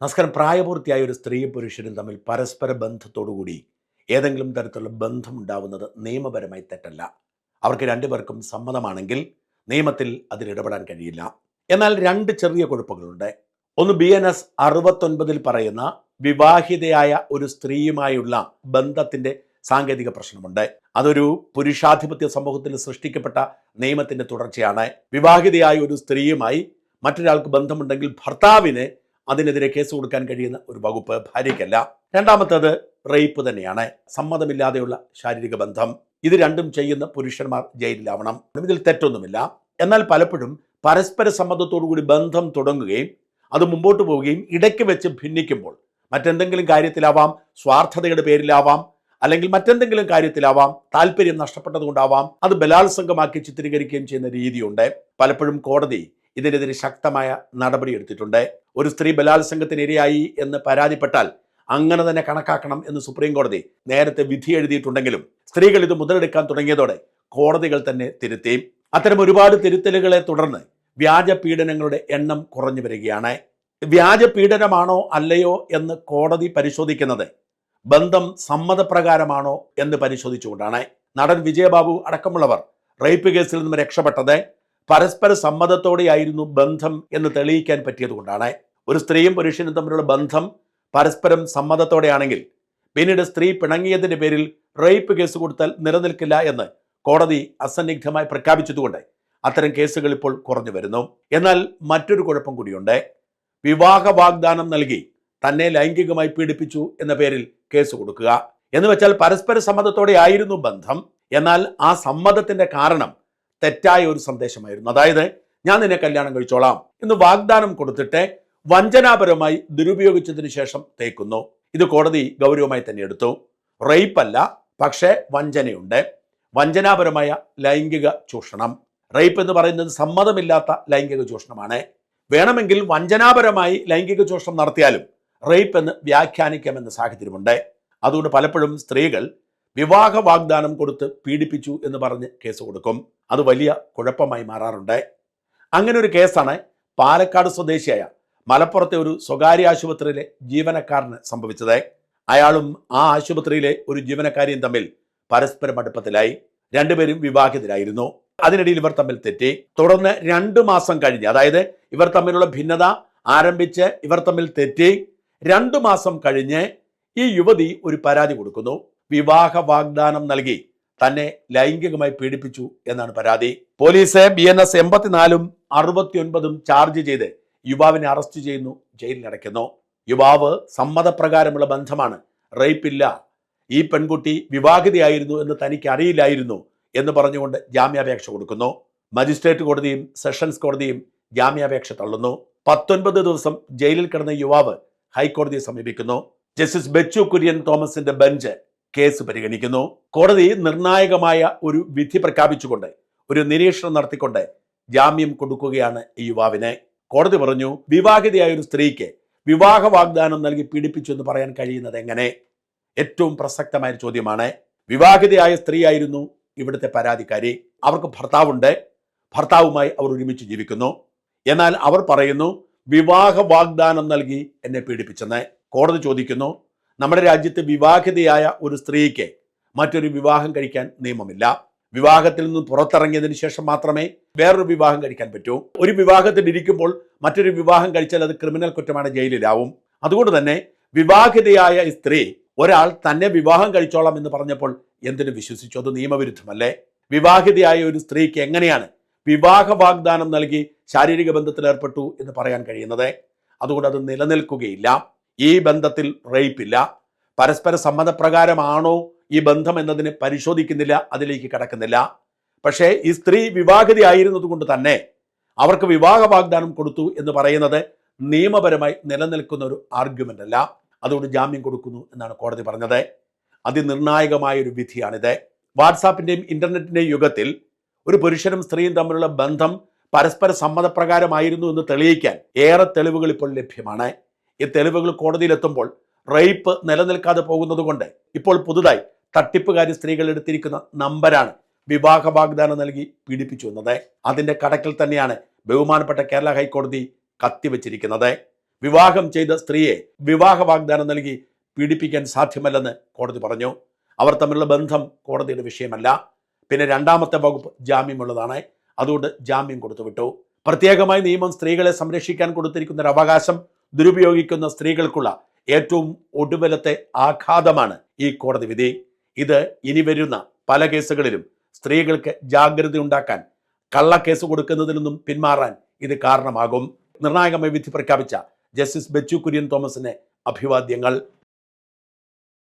നമസ്കാരം. പ്രായപൂർത്തിയായ ഒരു സ്ത്രീയും പുരുഷനും തമ്മിൽ പരസ്പര ബന്ധത്തോടുകൂടി ഏതെങ്കിലും തരത്തിലുള്ള ബന്ധം ഉണ്ടാവുന്നത് നിയമപരമായി തെറ്റല്ല. അവർക്ക് രണ്ടുപേർക്കും സമ്മതമാണെങ്കിൽ നിയമത്തിൽ അതിലിടപെടാൻ കഴിയില്ല. എന്നാൽ രണ്ട് ചെറിയ കുഴപ്പങ്ങളുണ്ട്. ഒന്ന് ബി എൻ എസ് അറുപത്തൊൻപതിൽ പറയുന്ന വിവാഹിതയായ ഒരു സ്ത്രീയുമായുള്ള ബന്ധത്തിന്റെ സാങ്കേതിക പ്രശ്നമുണ്ട്. അതൊരു പുരുഷാധിപത്യ സമൂഹത്തിൽ സൃഷ്ടിക്കപ്പെട്ട നിയമത്തിന്റെ തുടർച്ചയാണ്. വിവാഹിതയായ ഒരു സ്ത്രീയുമായി മറ്റൊരാൾക്ക് ബന്ധമുണ്ടെങ്കിൽ ഭർത്താവിന് അതിനെതിരെ കേസ് കൊടുക്കാൻ കഴിയുന്ന ഒരു വകുപ്പ് ഭാര്യയ്ക്കല്ല. രണ്ടാമത്തേത് റേപ്പ് തന്നെയാണ്. സമ്മതമില്ലാതെയുള്ള ശാരീരിക ബന്ധം. ഇത് രണ്ടും ചെയ്യുന്ന പുരുഷന്മാർ ജയിലിലാവണം. ഇതിൽ തെറ്റൊന്നുമില്ല. എന്നാൽ പലപ്പോഴും പരസ്പര സമ്മതത്തോടുകൂടി ബന്ധം തുടങ്ങുകയും അത് മുമ്പോട്ട് പോവുകയും ഇടയ്ക്ക് വെച്ച് ഭിന്നിക്കുമ്പോൾ മറ്റെന്തെങ്കിലും കാര്യത്തിലാവാം സ്വാർത്ഥതയുടെ പേരിലാവാം അല്ലെങ്കിൽ മറ്റെന്തെങ്കിലും കാര്യത്തിലാവാം താല്പര്യം നഷ്ടപ്പെട്ടതുകൊണ്ടാവാം അത് ബലാത്സംഗമാക്കി ചിത്രീകരിക്കുകയും ചെയ്യുന്ന രീതിയുണ്ട്. പലപ്പോഴും കോടതി ഇതിനെതിരെ ശക്തമായ നടപടി എടുത്തിട്ടുണ്ട് ഒരു സ്ത്രീ ബലാത്സംഗത്തിന് ഇരയായി എന്ന് പരാതിപ്പെട്ടാൽ അങ്ങനെ തന്നെ കണക്കാക്കണം എന്ന് സുപ്രീം കോടതി നേരത്തെ വിധി എഴുതിയിട്ടുണ്ടെങ്കിലും സ്ത്രീകൾ ഇത് മുതലെടുക്കാൻ തുടങ്ങിയതോടെ കോടതികൾ തന്നെ തിരുത്തി. അത്തരം ഒരുപാട് തിരുത്തലുകളെ തുടർന്ന് വ്യാജ പീഡനങ്ങളുടെ എണ്ണം കുറഞ്ഞു വരികയാണ്. വ്യാജ പീഡനമാണോ അല്ലയോ എന്ന് കോടതി പരിശോധിക്കുന്നത് ബന്ധം സമ്മതപ്രകാരമാണോ എന്ന് പരിശോധിച്ചുകൊണ്ടാണ്. നടൻ വിജയബാബു അടക്കമുള്ളവർ റേപ്പ് കേസിൽ നിന്നും രക്ഷപ്പെട്ടത്. പരസ്പര സമ്മതത്തോടെയായിരുന്നു ബന്ധം എന്ന് തെളിയിക്കാൻ പറ്റിയതുകൊണ്ടാണ്. ഒരു സ്ത്രീയും പുരുഷനും തമ്മിലുള്ള ബന്ധം പരസ്പരം സമ്മതത്തോടെയാണെങ്കിൽ പിന്നീട് സ്ത്രീ പിണങ്ങിയതിന്റെ പേരിൽ റേപ്പ് കേസ് കൊടുത്താൽ നിലനിൽക്കില്ല എന്ന് കോടതി അസന്നിഗ്ധമായി പ്രഖ്യാപിച്ചതുകൊണ്ട് അത്തരം കേസുകൾ ഇപ്പോൾ കുറഞ്ഞു വരുന്നു. എന്നാൽ മറ്റൊരു കുഴപ്പം കൂടിയുണ്ട്. വിവാഹ വാഗ്ദാനം നൽകി തന്നെ ലൈംഗികമായി പീഡിപ്പിച്ചു എന്ന പേരിൽ കേസ് കൊടുക്കുക. എന്ന് വെച്ചാൽ പരസ്പര സമ്മതത്തോടെ ആയിരുന്നു ബന്ധം. എന്നാൽ ആ സമ്മതത്തിന്റെ കാരണം തെറ്റായ ഒരു സന്ദേശമായിരുന്നു. അതായത് ഞാൻ നിന്നെ കല്യാണം കഴിച്ചോളാം. എന്ന് വാഗ്ദാനം കൊടുത്തിട്ട് വഞ്ചനാപരമായി ദുരുപയോഗിച്ചതിന് ശേഷം തേക്കുന്നു. ഇത് കോടതി ഗൗരവമായി തന്നെ എടുത്തു. റേപ്പ് അല്ല പക്ഷേ വഞ്ചനയുണ്ട്. വഞ്ചനാപരമായ ലൈംഗിക ചൂഷണം. റേപ്പ് എന്ന് പറയുന്നത് സമ്മതമില്ലാത്ത ലൈംഗിക ചൂഷണമാണ്. വേണമെങ്കിൽ വഞ്ചനാപരമായി ലൈംഗിക ചൂഷണം നടത്തിയാലും റേപ്പ് എന്ന് വ്യാഖ്യാനിക്കാമെന്ന സാഹചര്യമുണ്ട്. അതുകൊണ്ട് പലപ്പോഴും സ്ത്രീകൾ വിവാഹ വാഗ്ദാനം കൊടുത്ത് പീഡിപ്പിച്ചു എന്ന് പറഞ്ഞ് കേസ് കൊടുക്കും. അത് വലിയ കുഴപ്പമായി മാറാറുണ്ട്. അങ്ങനെ ഒരു കേസാണ് പാലക്കാട് സ്വദേശിയായ മലപ്പുറത്തെ ഒരു സ്വകാര്യ ആശുപത്രിയിലെ ജീവനക്കാരന് സംഭവിച്ചത്. അയാളും ആ ആശുപത്രിയിലെ ഒരു ജീവനക്കാരിയും തമ്മിൽ പരസ്പരം അടുപ്പത്തിലായി രണ്ടുപേരും വിവാഹിതരായിരുന്നു. അതിനിടയിൽ ഇവർ തമ്മിൽ തെറ്റി. തുടർന്ന് രണ്ടു മാസം കഴിഞ്ഞ് അതായത് ഇവർ തമ്മിലുള്ള ഭിന്നത ആരംഭിച്ച് ഇവർ തമ്മിൽ തെറ്റി. രണ്ടു മാസം കഴിഞ്ഞ് ഈ യുവതി ഒരു പരാതി കൊടുക്കുന്നു. വിവാഹ വാഗ്ദാനം നൽകി തന്നെ ലൈംഗികമായി പീഡിപ്പിച്ചു എന്നാണ് പരാതി. പോലീസ് ബി എൻ എസ് എൺപത്തിനാലും അറുപത്തിയൊൻപതും ചാർജ് ചെയ്ത് യുവാവിനെ അറസ്റ്റ് ചെയ്യുന്നു ജയിലിലടയ്ക്കുന്നു യുവാവ് സമ്മതപ്രകാരമുള്ള ബന്ധമാണ്. റേപ്പില്ല. ഈ പെൺകുട്ടി വിവാഹിതയായിരുന്നു എന്ന് തനിക്ക് അറിയില്ലായിരുന്നു എന്ന് പറഞ്ഞുകൊണ്ട് ജാമ്യാപേക്ഷ കൊടുക്കുന്നു. മജിസ്ട്രേറ്റ് കോടതിയും സെഷൻസ് കോടതിയും ജാമ്യാപേക്ഷ തള്ളുന്നു. പത്തൊൻപത് ദിവസം ജയിലിൽ കിടന്ന യുവാവ് ഹൈക്കോടതിയെ സമീപിക്കുന്നു. ജസ്റ്റിസ് ബെച്ചു കുര്യൻ തോമസിന്റെ ബെഞ്ച് കേസ് പരിഗണിക്കുന്നു. കോടതി നിർണായകമായ ഒരു വിധി പ്രഖ്യാപിച്ചുകൊണ്ട് ഒരു നിരീക്ഷണം നടത്തിക്കൊണ്ട് ജാമ്യം കൊടുക്കുകയാണ് ഈ യുവാവിനെ. കോടതി പറഞ്ഞു വിവാഹിതയായ ഒരു സ്ത്രീക്ക് വിവാഹ വാഗ്ദാനം നൽകി പീഡിപ്പിച്ചു എന്ന് പറയാൻ കഴിയുന്നത് എങ്ങനെ? ഏറ്റവും പ്രസക്തമായ ചോദ്യമാണ് വിവാഹിതയായ സ്ത്രീയായിരുന്നു ഇവിടുത്തെ പരാതിക്കാരി. അവർക്ക് ഭർത്താവുണ്ട്. ഭർത്താവുമായി അവർ ഒരുമിച്ച് ജീവിക്കുന്നു. എന്നാൽ അവർ പറയുന്നു വിവാഹ വാഗ്ദാനം നൽകി എന്നെ പീഡിപ്പിച്ചെന്ന്. കോടതി ചോദിക്കുന്നു നമ്മുടെ രാജ്യത്ത് വിവാഹിതയായ ഒരു സ്ത്രീക്ക് മറ്റൊരു വിവാഹം കഴിക്കാൻ നിയമമില്ല. വിവാഹത്തിൽ നിന്ന് പുറത്തിറങ്ങിയതിന് ശേഷം മാത്രമേ വേറൊരു വിവാഹം കഴിക്കാൻ പറ്റൂ. ഒരു വിവാഹത്തിൽ ഇരിക്കുമ്പോൾ മറ്റൊരു വിവാഹം കഴിച്ചാൽ അത് ക്രിമിനൽ കുറ്റമാണ് ജയിലിലാവും. അതുകൊണ്ട് തന്നെ വിവാഹിതയായ സ്ത്രീ ഒരാൾ തന്നെ വിവാഹം കഴിച്ചോളാം എന്ന് പറഞ്ഞപ്പോൾ എന്തിനു വിശ്വസിച്ചു? അത് നിയമവിരുദ്ധമല്ലേ? വിവാഹിതയായ ഒരു സ്ത്രീക്ക് എങ്ങനെയാണ് വിവാഹ വാഗ്ദാനം നൽകി ശാരീരിക ബന്ധത്തിൽ ഏർപ്പെട്ടു എന്ന് പറയാൻ കഴിയുന്നത്? അതുകൊണ്ട് അത് നിലനിൽക്കുകയില്ല. ഈ ബന്ധത്തിൽ റേപ്പില്ല പരസ്പര സമ്മതപ്രകാരമാണോ ഈ ബന്ധം എന്നതിന് പരിശോധിക്കുന്നില്ല അതിലേക്ക് കടക്കുന്നില്ല. പക്ഷേ ഈ സ്ത്രീ വിവാഹിതയായിരുന്നത് കൊണ്ട് തന്നെ അവർക്ക് വിവാഹ വാഗ്ദാനം കൊടുത്തു എന്ന് പറയുന്നത് നിയമപരമായി നിലനിൽക്കുന്ന ഒരു ആർഗ്യുമെന്റ് അല്ല. അതുകൊണ്ട് ജാമ്യം കൊടുക്കുന്നു എന്നാണ് കോടതി പറഞ്ഞത്. അതിനിർണായകമായ ഒരു വിധിയാണിത്. വാട്സാപ്പിന്റെയും ഇന്റർനെറ്റിന്റെയും യുഗത്തിൽ ഒരു പുരുഷനും സ്ത്രീയും തമ്മിലുള്ള ബന്ധം പരസ്പര സമ്മതപ്രകാരമായിരുന്നു എന്ന് തെളിയിക്കാൻ ഏറെ തെളിവുകൾ ഇപ്പോൾ ലഭ്യമാണ്. ഈ തെളിവുകൾ കോടതിയിലെത്തുമ്പോൾ റേപ്പ് നിലനിൽക്കാതെ പോകുന്നതുകൊണ്ട് ഇപ്പോൾ പുതുതായി തട്ടിപ്പുകാരി സ്ത്രീകൾ എടുത്തിരിക്കുന്ന നമ്പരാണ് വിവാഹ വാഗ്ദാനം നൽകി പീഡിപ്പിച്ചു എന്നത്. അതിന്റെ കടക്കിൽ തന്നെയാണ് ബഹുമാനപ്പെട്ട കേരള ഹൈക്കോടതി കത്തിവച്ചിരിക്കുന്നത്. വിവാഹം ചെയ്ത സ്ത്രീയെ വിവാഹ വാഗ്ദാനം നൽകി പീഡിപ്പിക്കാൻ സാധ്യമല്ലെന്ന് കോടതി പറഞ്ഞു. അവർ തമ്മിലുള്ള ബന്ധം കോടതിയുടെ വിഷയമല്ല. പിന്നെ രണ്ടാമത്തെ വകുപ്പ് ജാമ്യമുള്ളതാണ്. അതുകൊണ്ട് ജാമ്യം കൊടുത്തുവിട്ടു. പ്രത്യേകമായി നിയമം സ്ത്രീകളെ സംരക്ഷിക്കാൻ കൊടുത്തിരിക്കുന്ന ഒരു അവകാശം ദുരുപയോഗിക്കുന്ന സ്ത്രീകൾക്കുള്ള ഏറ്റവും ഒടുവിലത്തെ ആഘാതമാണ് ഈ കോടതി വിധി. ഇത് ഇനി വരുന്ന പല കേസുകളിലും സ്ത്രീകൾക്ക് ജാഗ്രത ഉണ്ടാക്കാൻ കള്ളക്കേസ് കൊടുക്കുന്നതിൽ നിന്നും പിന്മാറാൻ ഇത് കാരണമാകും. നിർണായകമായി വിധി പ്രഖ്യാപിച്ച ജസ്റ്റിസ് ബെച്ചു കുര്യൻ തോമസിന് അഭിവാദ്യങ്ങൾ.